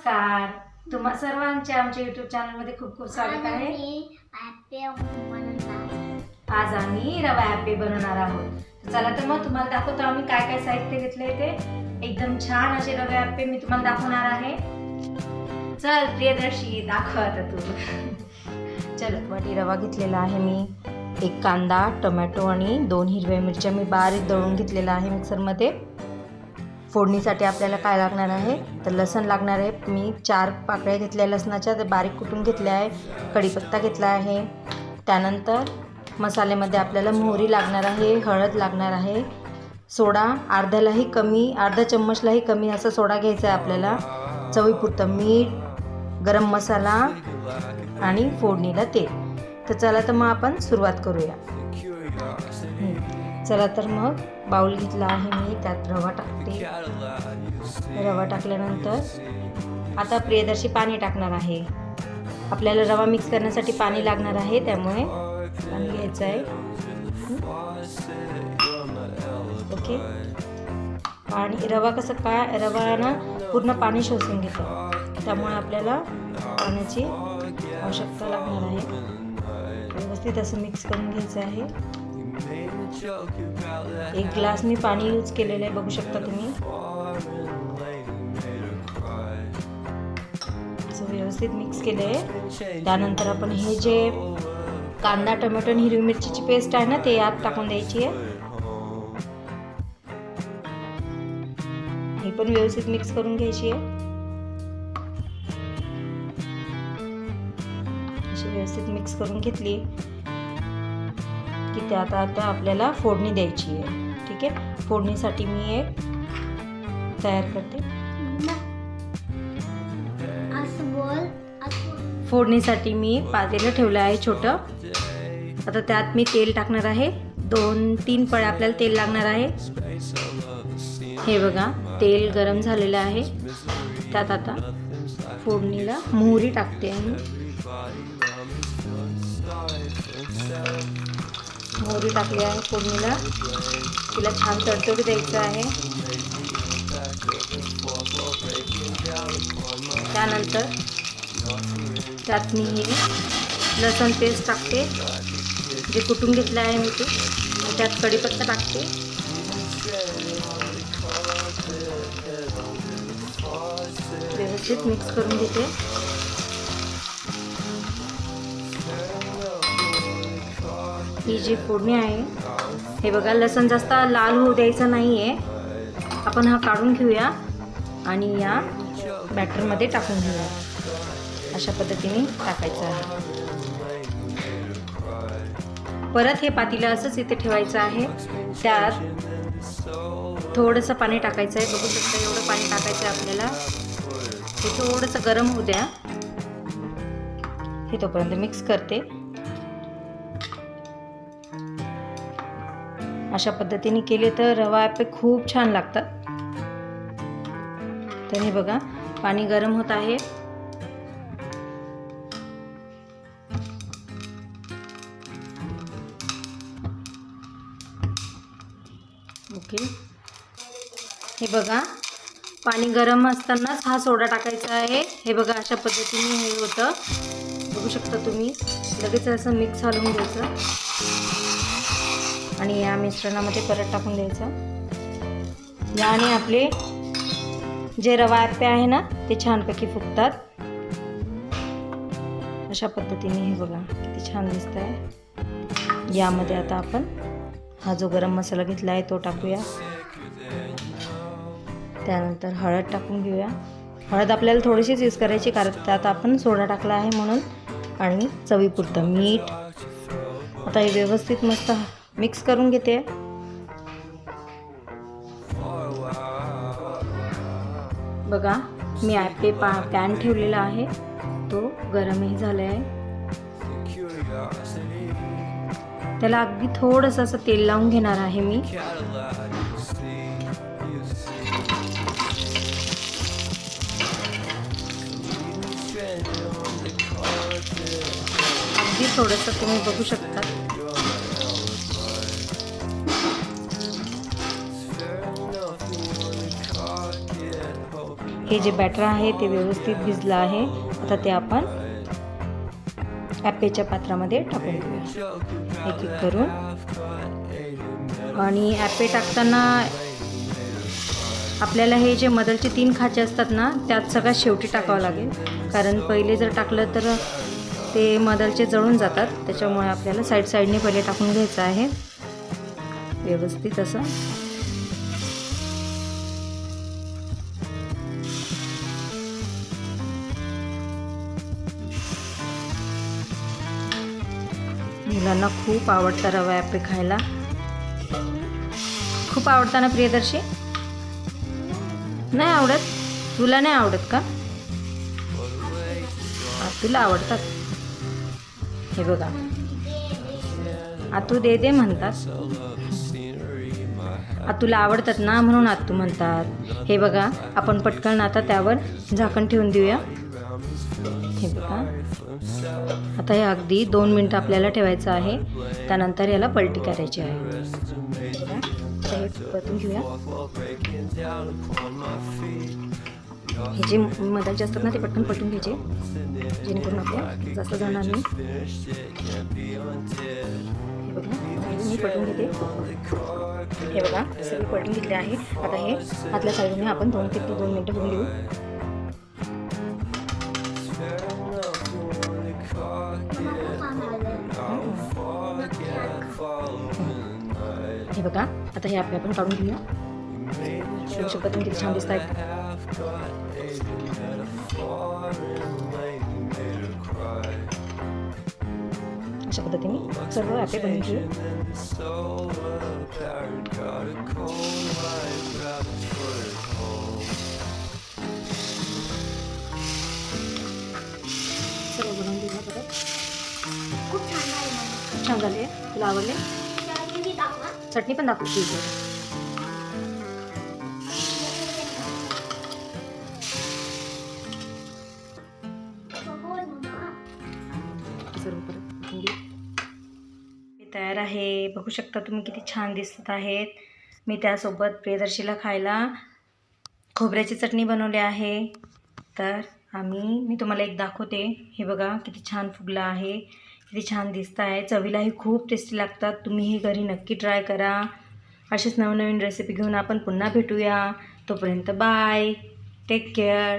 नमस्कार. तुम्हा सर्वांचे आमच्या युट्यूब चॅनलमध्ये खूप खूप स्वागत आहे. मी ॲपे बनवणार आज आम्ही रवा ॲपे बनवणार आहोत. चला तर मग तुम्हाला दाखवतो आम्ही काय काय साहित्य घेतलंय ते. एकदम छान असे रवे ॲपे मी तुम्हाला दाखवणार आहे. चल प्रियदर्शी दाखव आता तू. चल वाटी रवा घेतलेला आहे मी. एक कांदा टोमॅटो आणि दोन हिरव्या मिरच्या मी बारीक दळून घेतलेला आहे मिक्सरमध्ये फोडणीसाठी आपल्याला काय लागणार आहे? तर लसण लागणार आहे. मी चार पाकळ्या घेतल्या लसणाच्या. ते बारीक कुटून घेतल्या आहे. कढीपत्ता घेतला आहे. त्यानंतर मसाल्यामध्ये आपल्याला मोहरी लागणार आहे. हळद लागणार आहे. सोडा. अर्ध्यालाही कमी अर्धा चम्मचलाही कमी असा सोडा घ्यायचा आहे आपल्याला. चवीपुरतं मीठ गरम मसाला आणि फोडणीला तेल. तर चला तर मग आपण सुरुवात करूया. चला तर मग बाऊल घेतला आहे मी त्यात रवा टाकते. रवा टाकल्यानंतर आता प्रियदर्शी पाणी टाकणार आहे. आपल्याला रवा मिक्स करण्यासाठी पाणी लागणार आहे त्यामुळे पाणी घ्यायचं आहे. ओके. आणि रवा कसं काय रवा ना पूर्ण पाणी शोषून घेतो. त्यामुळे आपल्याला पाण्याची आवश्यकता लागणार आहे. व्यवस्थित असं मिक्स करून घ्यायचं आहे. एक ग्लास मी पाणी यूज केलेलं आहे बघू शकता तुम्ही. व्यवस्थित मिक्स केलं आहे त्यानंतर आपण हे जे कांदा टोमॅटो आणि हिरवी मिरचीची पेस्ट आहे ना ते यात टाकून द्यायची आहे. हे पण व्यवस्थित मिक्स करून घ्यायची आहे. अशी व्यवस्थित मिक्स करून घेतली. की त्यात आता आपल्याला फोडणी द्यायची आहे. ठीक आहे? फोडणीसाठी मी एक तयार करते. फोडणीसाठी मी पातेलं ठेवलं आहे छोटं. आता त्यात मी तेल टाकणार आहे. दोन तीन पळ्या आपल्याला तेल लागणार आहे. हे बघा तेल गरम झालेलं आहे. त्यात आता फोडणीला मोहरी टाकते आहे मोहरी टाकली आहे फोडणीला. तिला छान तडतड द्यायचं आहे. त्यानंतर त्यात मी हे लसण पेस्ट टाकते. जे कुटून घेतलं आहे मी ते त्यात कढीपत्ता टाकते. व्यवस्थित मिक्स करून घेते. ही जी फोडणी आहे हे बघा लसण जास्त लाल होऊ द्यायचं नाही आहे आपण हा काढून घेऊया आणि या बॅटरमध्ये टाकून घेऊया. अशा पद्धतीने टाकायचं आहे. परत हे पातीला असंच इथे ठेवायचं आहे. त्यात थोडंसं पाणी टाकायचं आहे. बघू शकता एवढं पाणी टाकायचं आहे आपल्याला. हे थोडंसं गरम होऊ द्या. हे तोपर्यंत मिक्स करते. अशा पद्धतीने केले तर रवा आपे खूप छान लागतात. तर हे बघा पाणी गरम होत आहे. ओके. हे बघा पाणी गरम असतानाच हा सोडा टाकायचा आहे. हे बघा अशा पद्धतीने हे होतं. बघू शकता तुम्ही लगेच असं मिक्स हलवून द्यायचं आणि या मिश्रणामध्ये परत टाकून द्यायचं. याने आपले जे रवा आप्पे आहे ना ते छानपैकी फुगतात. अशा पद्धतीने हे बघा किती छान दिसत आहे यामध्ये आता आपण हा जो गरम मसाला घेतला आहे तो टाकूया. त्यानंतर हळद टाकून घेऊया. हळद आपल्याला थोडीशीच यूज करायची कारण त्यात आपण सोडा टाकला आहे म्हणून आणि चवीपुरतं मीठ. आता हे व्यवस्थित मस्त मिक्स करून घेते. बघा मी ॲपे पा पॅन ठेवलेला आहे. तो गरमही झाला आहे त्याला अगदी थोडंसं असं तेल लावून घेणार आहे मी. अगदी थोडंसं तुम्ही बघू शकता. हे जे बॅटर आहे ते व्यवस्थित भिजलं आहे. आता ते आपण ॲपेच्या पात्रामध्ये टाकून घेऊया एक एक करून. आणि ॲपे टाकताना आपल्याला हे जे मदलचे तीन खाचे असतात ना त्यात सगळ्यात शेवटी टाकावं लागेल. कारण पहिले जर टाकलं तर ते मदलचे जळून जातात. त्याच्यामुळे आपल्याला साईड साईडने पहिले टाकून घ्यायचं आहे. व्यवस्थित असं. मुलांना खूप आवडतं रवा ॲपे खायला. खूप आवडता ना प्रियदर्शी? नाही आवडत? तुला नाही आवडत का? तुला आवडतात. हे बघा. आतू दे दे म्हणतात. आतूला आवडतात ना म्हणून आतू म्हणतात. हे बघा आपण पटकन आता त्यावर झाकण ठेवून देऊया. आता हे अगदी दोन मिनटं आपल्याला ठेवायचं आहे. त्यानंतर याला पलटी करायची आहे. हे परतून घेऊया. हे जे मधाचे असतात ना ते पटकन पलटून घ्यायचे. जेणेकरून आपल्या जास्त जाणार नाही. हे बघा मी पलटून घेते. हे बघा सगळे पलटून घेतले आहे. आता हे आतल्या साईडने आपण दोन ते दोन मिनटं होऊन घेऊ. हे बघा. आता हे आपले आपण काढून घेऊया. बघू शकता तुम्ही किती छान दिसत आहेत अशा पद्धतीने सर्व ॲपे बनवून घेऊ खूप छान झाले. तुला आवडले चटणी पण दाखवते प्लीज तयार आहे. बघू शकता तुम्ही किती छान दिसत आहेत. मी त्यासोबत प्रियदर्शीला खायला खोबऱ्याची चटणी बनवली आहे. तर आम्ही मी तुम्हाला एक दाखवते. हे बघा किती छान फुगलं आहे. किती छान दिसत आहे चवीलाही खूप टेस्टी लागतात. तुम्हीही घरी नक्की ट्राय करा. अशीच नवनवीन रेसिपी घेऊन आपण पुन्हा भेटूया. तोपर्यंत बाय टेक केअर